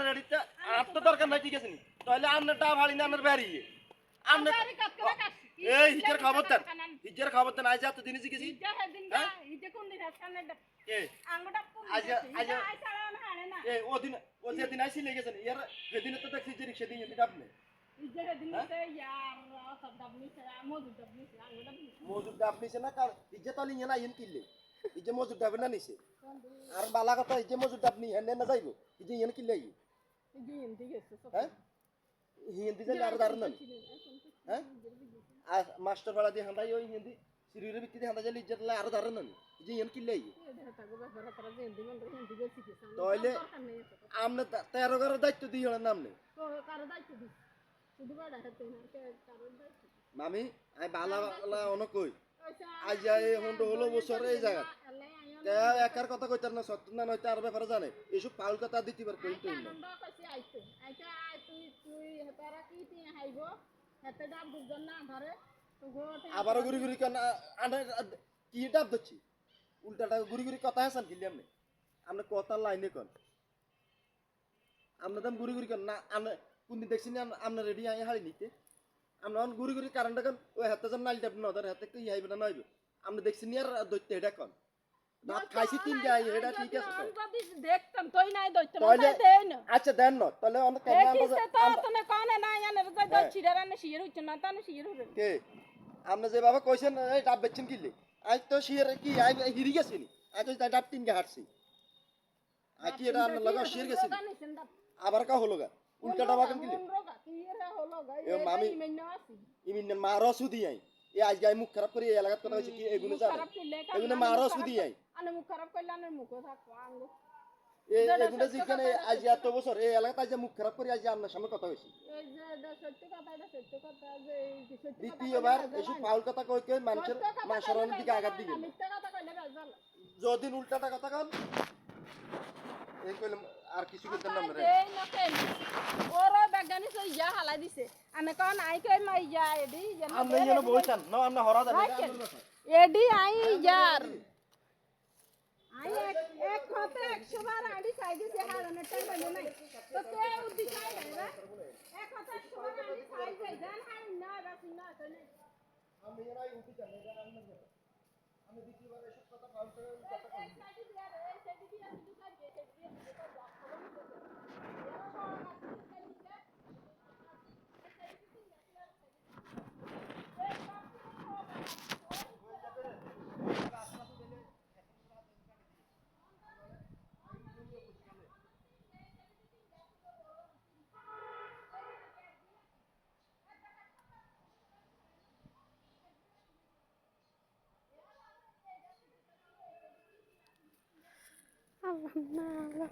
রেডিতে আর তো দরকার নাই ঠিক আছে নি? তাহলে ভাড়ি না বাড়ি এই হিজের খবর দেন হিজের খবর দেন আজ এত দিন ও আইসি লেগেছেন ইয়ার সেদিন তো দেখছি যে আপনি মজুর। মজুর ডাব নিছে না কার ইজ্জত আলি না ইন কিনলে। ইজ্জে মজুর ডাব না নিছে আর বালা কথা ইজ্জে মজুর ডাব নি হেনে না যাইবো ইজ্জে ইন কিনলে আই ইজ্জা হিন্দি হ্যাঁ? হিন্দি যে আর দারুণ না হ্যাঁ? আর মাস্টার ভাড়া দিয়ে হান্দাই ওই হিন্দি সিরিউরের ভিত্তিতে হান্দা যাইলে ইজ্জত লাই আর দারুণ না ইজ্জে ইন কিনলে আই এ দেখা থাকো ব্যাপারে তারা যে হিন্দি মন্ত্র হিন্দি কি? সামনে। তাহলে-। আমনে তেরো ঘরের দায়িত্ব দিয়ে হলেন নামনে দায়িত্ব দিস। শুধু বাড়া হাতে না, কে- কারও দায়িত্ব দিস। মামি আমি বালা বালা অন কই আজ হলো বছর এই জায়গা। একার কথা কইতার না সত্য না নয়তো আর ব্যাপারে জানে। এসব পাউল কথা দিতে আবারও ঘুরি ঘুরি কি ডাব দিচ্ছি উল্টাটা ঘুরি ঘুরি কথা হাসান কিনলি আপনি আপনি কথার লাইনে কন। আপনার দাম ঘুরি ঘুরি কেন না কোনদিন দেখছি না আপনার রেডি আই হাড়ি নিতে। আমরা অন ঘুরি ঘুরি কারণটা কেন ওই হাতে যেন নাইল ডাব নদর হাতে কি হাইবে না নইবে। আপনি দেখছি নি আর দৈত্য এটা কন ভাত খাইছি তিন যাই এটা ঠিক আছে তো। যদি দেখতাম তুই নাই দইতে তাহলে তাই দেই না আচ্ছা দেন না তাহলে দেখিস তো তনে কানে না জানে তো দই ছিড়া রানে শিয়ের হইছ না তানে শিয়ের হইবে। কে? আপনি যেভাবে কইছেন এই ডাব বেচছেন কিনলে আজ তো শিয়ের কি আই হিরি গেছি নি? আজ তো ডাব তিন গে হাঁটছি কি এটা লাগা শিয়ের গেছি আবার কা হলো গা? উল্টা ডাবা কেন কিনলে এ মামি ইমিন মারো সুদি আই। এ আজ গাই মুখ খারাপ করে এই এলাকার কথা হইছে কি? এগুলো জানে? এগুলো মারো সুদি আই। আনে মুখ খারাপ করলে আনে মুখ থাকব আঙ্গু। এই এগুলো যেখানে আজ এত বছর এই এলাকাতে আজ মুখ খারাপ করে আজ আপনার সামনে কথা কথা দ্বিতীয়বার এসব ফাউল কথা কই কই মানুষের দিকে আঘাত দিকে যদিন উল্টাটা কথা কন এই কইলাম আর কিছু করতেন না রে। এই না কেন? ওরও বেগানি সে ইয়া হালাই দিছে। আনে কন আই কই মা ইয়া এডি যেন আপনি যেন বইছেন। না আপনি হরা দেন। রাখেন। এডি আই ইয়ার। আই এক এক হতে 100 বার আইডি চাই দিছে হারানোর টাইম হলো নাই। তো কে উদ্দি চাই রে? এক হতে 100 বার আইডি চাই যাই জান হাই না বাস না তো নাই আমি এরাই উঠি জানি এটা আমি না আমি দ্বিতীয়বার এসব কথা ফাউল করে কথা কই 我妈了。